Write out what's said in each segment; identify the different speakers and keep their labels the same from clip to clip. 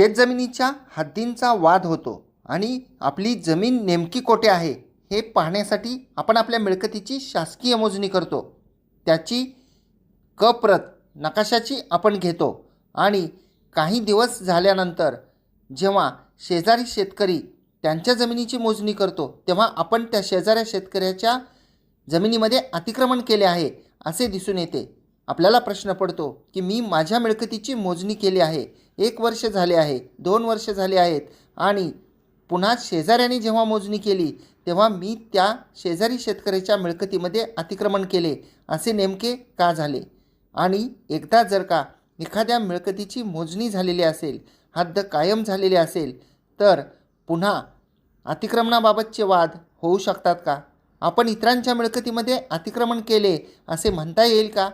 Speaker 1: शेतजमिनीच्या हद्दींचा वाद होतो आणि आपली जमीन नेमकी कोठे आहे हे पाहण्यासाठी आपण आपल्या मिळकतीची शासकीय मोजणी करतो. त्याची क प्रत नकाशाची आपण घेतो आणि काही दिवस झाल्यानंतर जेव्हा शेजारी शेतकरी त्यांच्या जमिनीची मोजणी करतो तेव्हा आपण त्या शेजाऱ्या शेतकऱ्याच्या जमिनीमध्ये अतिक्रमण केले आहे असे दिसून येते. आपल्याला प्रश्न पडतो की मी माझ्या मिळकतीची मोजणी केली आहे. एक वर्ष झाले आहे दोन वर्ष झाले आहेत आणि पुन्हा शेजाऱ्याने जेव्हा मोजणी केली तेव्हा मी त्या शेजारी शेतकऱ्याच्या मिळकतीमध्ये अतिक्रमण केले. असे नेमके का झाले? आणि एकदा जर का एखाद्या मिळकतीची मोजणी झालेली असेल हद्द कायम झालेली असेल तर पुन्हा अतिक्रमणाबाबतचे वाद होऊ शकतात का? आपण इतरांच्या मिळकतीमध्ये अतिक्रमण केले असे म्हणता येईल का?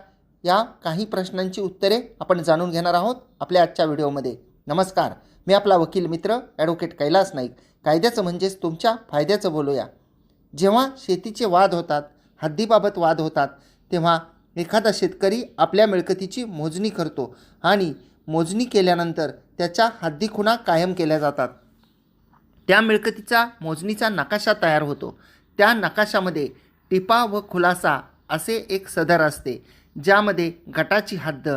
Speaker 1: या काही प्रश्नांची उत्तरे आपण जाणून घेणार आहोत आपल्या आजच्या व्हिडिओमध्ये. नमस्कार. मी आपला वकील मित्र ॲडव्होकेट कैलास नाईक. कायद्याचं म्हणजेच तुमच्या फायद्याचं बोलूया. जेव्हा शेतीचे वाद होतात हद्दीबाबत वाद होतात तेव्हा एखादा शेतकरी आपल्या मिळकतीची मोजणी करतो आणि मोजणी केल्यानंतर त्याच्या हद्दी खुणा कायम केल्या जातात. त्या मिळकतीचा मोजणीचा नकाशा तयार होतो. त्या नकाशामध्ये टिपा व खुलासा असे एक सदर असते. ज्यामध्ये गटाची हद्द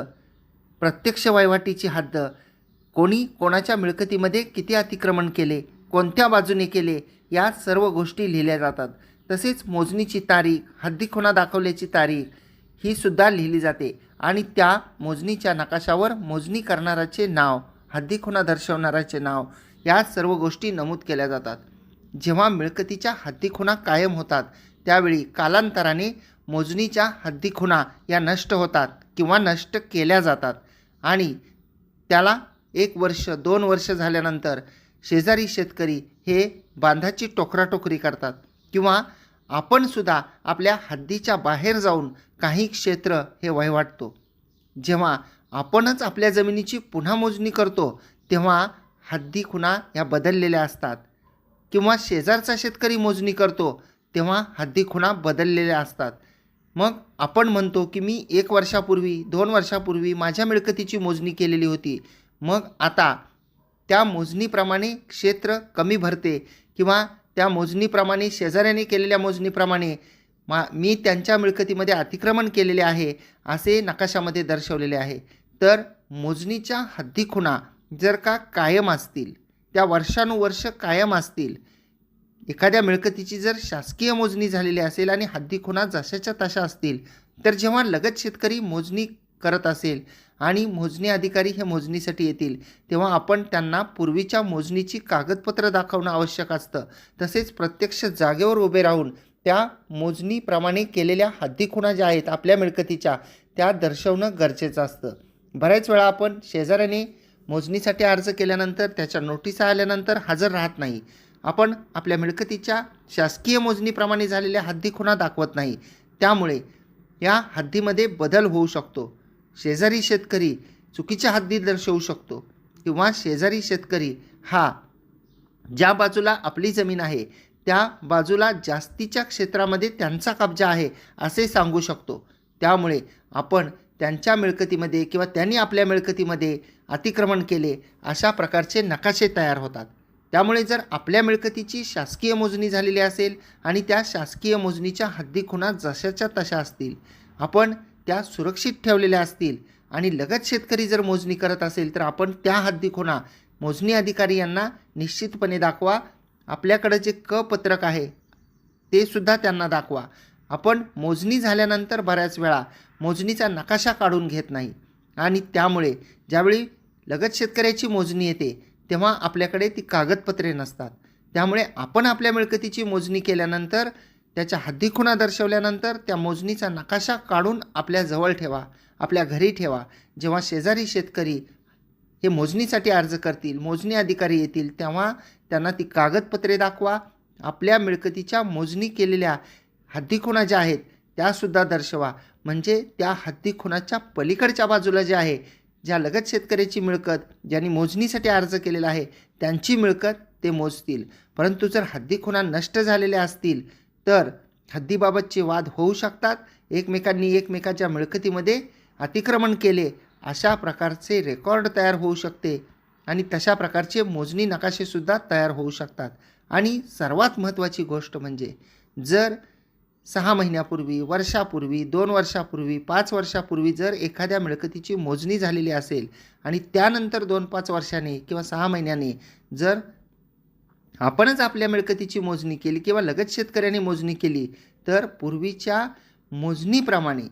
Speaker 1: प्रत्यक्ष वहिवाटीची हद्द कोणी कोणाच्या मिळकतीमध्ये किती अतिक्रमण केले कोणत्या बाजूने केले या सर्व गोष्टी लिहिल्या जातात. तसेच मोजणीची तारीख हद्दीखुणा दाखवल्याची तारीख ही सुद्धा लिहिली जाते. आणि त्या मोजणीच्या नकाशावर मोजणी करणाऱ्याचे नाव हद्दीखुणा दर्शवणाऱ्याचे नाव या सर्व गोष्टी नमूद केल्या जातात. जेव्हा मिळकतीच्या हद्दीखुणा कायम होतात त्यावेळी कालांतराने मोजणीच्या हद्दी खुणा या नष्ट होतात किंवा नष्ट केल्या जातात. आणि त्याला एक वर्ष दोन वर्ष झाल्यानंतर शेजारी शेतकरी हे बांधाची टोकराटोकरी करतात किंवा आपणसुद्धा आपल्या हद्दीच्या बाहेर जाऊन काही क्षेत्र हे वहिवाटतो. जेव्हा आपणच आपल्या जमिनीची पुन्हा मोजणी करतो तेव्हा हद्दी खुणा या बदललेल्या असतात. किंवा शेजारचा शेतकरी मोजणी करतो तेव्हा हद्दी खुणा बदललेल्या असतात. मग आपण म्हणतो की मी एक वर्षापूर्वी दोन वर्षापूर्वी माझ्या मिळकतीची मोजणी केलेली होती. मग आता त्या मोजणीप्रमाणे क्षेत्र कमी भरते किंवा त्या मोजणीप्रमाणे शेजाऱ्याने केलेल्या मोजणीप्रमाणे मा मी त्यांच्या मिळकतीमध्ये अतिक्रमण केलेले आहे असे नकाशामध्ये दर्शवलेले आहे. तर मोजणीच्या हद्दी खुणा जर का कायम असतील त्या वर्षानुवर्ष कायम असतील एखाद्या मिळकतीची जर शासकीय मोजणी झालेली असेल आणि हद्दी खुणा जशाच्या तशा असतील तर जेव्हा लगत शेतकरी मोजणी करत असेल आणि मोजणी अधिकारी हे मोजणीसाठी येतील तेव्हा आपण त्यांना पूर्वीच्या मोजणीची कागदपत्र दाखवणं आवश्यक असतं. तसेच प्रत्यक्ष जागेवर उभे राहून त्या मोजणीप्रमाणे केलेल्या हद्दी खुणा ज्या आहेत आपल्या मिळकतीच्या त्या दर्शवणं गरजेचं असतं. बऱ्याच वेळा आपण शेजाऱ्याने मोजणीसाठी अर्ज केल्यानंतर त्याच्या नोटिसा आल्यानंतर हजर राहत नाही. आपण आपल्या मिळकतीच्या शासकीय मोजणीप्रमाणे झालेल्या हद्दी खुणा दाखवत नाही. त्यामुळे या हद्दीमध्ये बदल होऊ शकतो. शेजारी शेतकरी चुकीच्या हद्दी दर्शवू शकतो किंवा शेजारी शेतकरी हा ज्या बाजूला आपली जमीन आहे त्या बाजूला जास्तीच्या क्षेत्रामध्ये त्यांचा कब्जा आहे असे सांगू शकतो. त्यामुळे आपण त्यांच्या मिळकतीमध्ये किंवा त्यांनी आपल्या मिळकतीमध्ये अतिक्रमण केले अशा प्रकारचे नकाशे तयार होतात. त्यामुळे जर आपल्या मिळकतीची शासकीय मोजणी झालेली असेल आणि त्या शासकीय मोजणीच्या हद्दीखुणा जशाच्या तशा असतील आपण त्या सुरक्षित ठेवलेल्या असतील आणि लगत शेतकरी जर मोजणी करत असेल तर आपण त्या हद्दीखुणा मोजणी अधिकारी यांना निश्चितपणे दाखवा. आपल्याकडं जे क पत्रक आहे ते सुद्धा त्यांना दाखवा. आपण मोजणी झाल्यानंतर बऱ्याच वेळा मोजणीचा नकाशा काढून घेत नाही. आणि त्यामुळे ज्यावेळी लगत शेतकऱ्याची मोजणी येते तेव्हा आपल्याकडे ती कागदपत्रे नसतात. त्यामुळे आपण आपल्या मिळकतीची मोजणी केल्यानंतर त्याच्या हद्दीखुणा दर्शवल्यानंतर त्या मोजणीचा नकाशा काढून आपल्या जवळ ठेवा आपल्या घरी ठेवा. जेव्हा शेजारी शेतकरी हे मोजणीसाठी अर्ज करतील मोजणी अधिकारी येतील तेव्हा त्यांना ती कागदपत्रे दाखवा. आपल्या मिळकतीच्या मोजणी केलेल्या हद्दीखुणा ज्या आहेत त्यासुद्धा दर्शवा. म्हणजे त्या हद्दीखुणाच्या पलीकडच्या बाजूला जे आहे ज्या लगत शेतकऱ्याची मिळकत ज्यांनी मोजणीसाठी अर्ज केलेला आहे त्यांची मिळकत ते मोजतील. परंतु जर हद्दी खुणा नष्ट झालेल्या असतील तर हद्दीबाबतचे वाद होऊ शकतात. एकमेकांनी एकमेकाच्या मिळकतीमध्ये अतिक्रमण केले अशा प्रकारचे रेकॉर्ड तयार होऊ शकते आणि तशा प्रकारचे मोजणी नकाशेसुद्धा तयार होऊ शकतात. आणि सर्वात महत्त्वाची गोष्ट म्हणजे जर सहा महिन्यापूर्वी वर्षापूर्वी दोन वर्षापूर्वी पाच वर्षापूर्वी जर एखाद्या मिळकतीची मोजणी झालेली असेल आणि त्यानंतर दोन पाच वर्षांनी किंवा सहा महिन्यांनी जर आपणच आपल्या मिळकतीची मोजणी केली किंवा लगत शेतकऱ्याने मोजणी केली तर पूर्वीच्या मोजणीप्रमाणे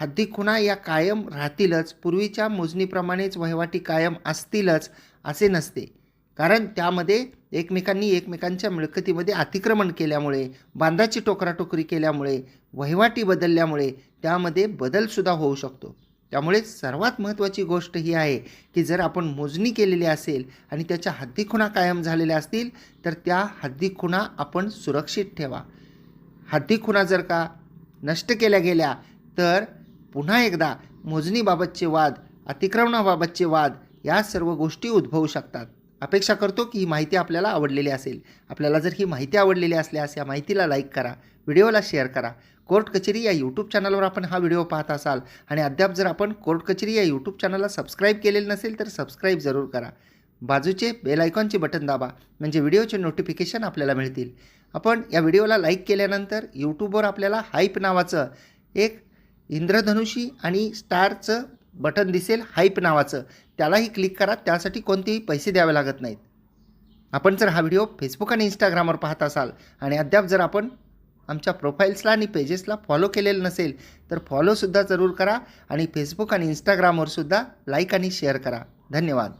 Speaker 1: हद्दी खुणा या कायम राहतीलच. पूर्वीच्या मोजणीप्रमाणेच वहिवाटी कायम असतीलच असे नसते. कारण त्यामध्ये एकमेकांनी एकमेकांच्या मिळकतीमध्ये अतिक्रमण केल्यामुळे बांधाची टोकराटोकरी केल्यामुळे वहिवाटी बदलल्यामुळे त्यामध्ये बदलसुद्धा होऊ शकतो. त्यामुळे सर्वात महत्त्वाची गोष्ट ही आहे की जर आपण मोजणी केलेली असेल आणि त्याच्या हद्दीखुणा कायम झालेल्या असतील तर त्या हद्दीखुणा आपण सुरक्षित ठेवा. हद्दीखुणा जर का नष्ट केल्या गेल्या तर पुन्हा एकदा मोजणीबाबतचे वाद अतिक्रमणाबाबतचे वाद या सर्व गोष्टी उद्भवू शकतात. अपेक्षा करतो की ही माहिती आपल्याला आवडलेली असेल. आपल्याला जर ही माहिती आवडलेली असल्यास या माहितीला लाईक करा व्हिडिओला शेअर करा. कोर्ट कचेरी या यूट्यूब चॅनलवर आपण हा व्हिडिओ पाहत असाल आणि अद्याप जर आपण कोर्ट कचेरी या यूट्यूब चॅनलला सबस्क्राईब केलेलं नसेल तर सबस्क्राईब जरूर करा. बाजूचे बेल आयकॉनचे बटन दाबा म्हणजे व्हिडिओचे नोटिफिकेशन आपल्याला मिळतील. आपण या व्हिडिओला लाईक केल्यानंतर यूट्यूबवर आपल्याला हाईप नावाचं एक इंद्रधनुषी आणि स्टारचं बटन दिसेल हाईप नावाचं. त्यालाही क्लिक करा त्यासाठी कोणतेही पैसे द्यावे लागत नाहीत. आपण जर हा व्हिडिओ फेसबुक आणि इंस्टाग्रामवर पाहत असाल आणि अद्याप जर आपण आमच्या प्रोफाईल्सला आणि पेजेसला फॉलो केलेलं नसेल तर फॉलोसुद्धा जरूर करा आणि फेसबुक आणि इंस्टाग्रामवरसुद्धा लाईक आणि शेअर करा. धन्यवाद.